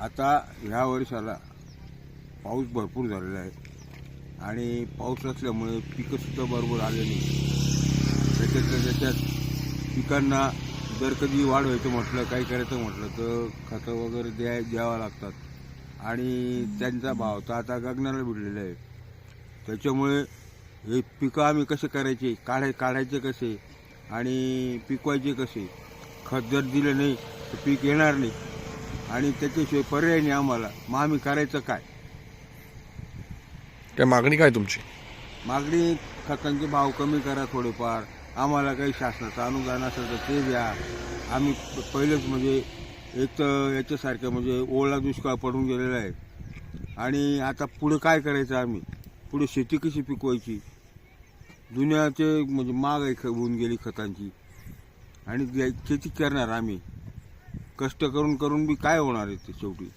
आता ह्या वर्षाला पाऊस भरपूर झालेला आहे. आणि पाऊस असल्यामुळे पिकंसुद्धा बरोबर आले नाही. त्याच्यातल्या त्याच्यात पिकांना जर कधी वाढ व्हायचं म्हटलं काही करायचं म्हटलं तर खतं वगैरे द्याय द्यावं लागतात. आणि त्यांचा भाव तर आता गगनाला भिडलेला आहे. त्याच्यामुळे हे पिकं आम्ही कसे करायचे? काढाय काढायचे कसे? आणि पिकवायचे कसे? खत जर दिलं नाही तर पीक येणार नाही. आणि त्याच्याशिवाय पर्याय नाही आम्हाला. मग आम्ही करायचं काय? काय मागणी काय तुमची? मागणी खतांचे भाव कमी करा थोडेफार. आम्हाला काही शासनाचं अनुदान असेल तर ते द्या. आम्ही पहिलेच म्हणजे एक तर याच्यासारखं म्हणजे ओला दुष्काळ पडून गेलेला आहे. आणि आता पुढे काय करायचं आम्ही? पुढे शेती कशी पिकवायची? दुनियाचे म्हणजे महागाई होऊन गेली खतांची. आणि शेती करणार आम्ही. कष्ट करून करून बी काय होणार आहे ते शेवटी?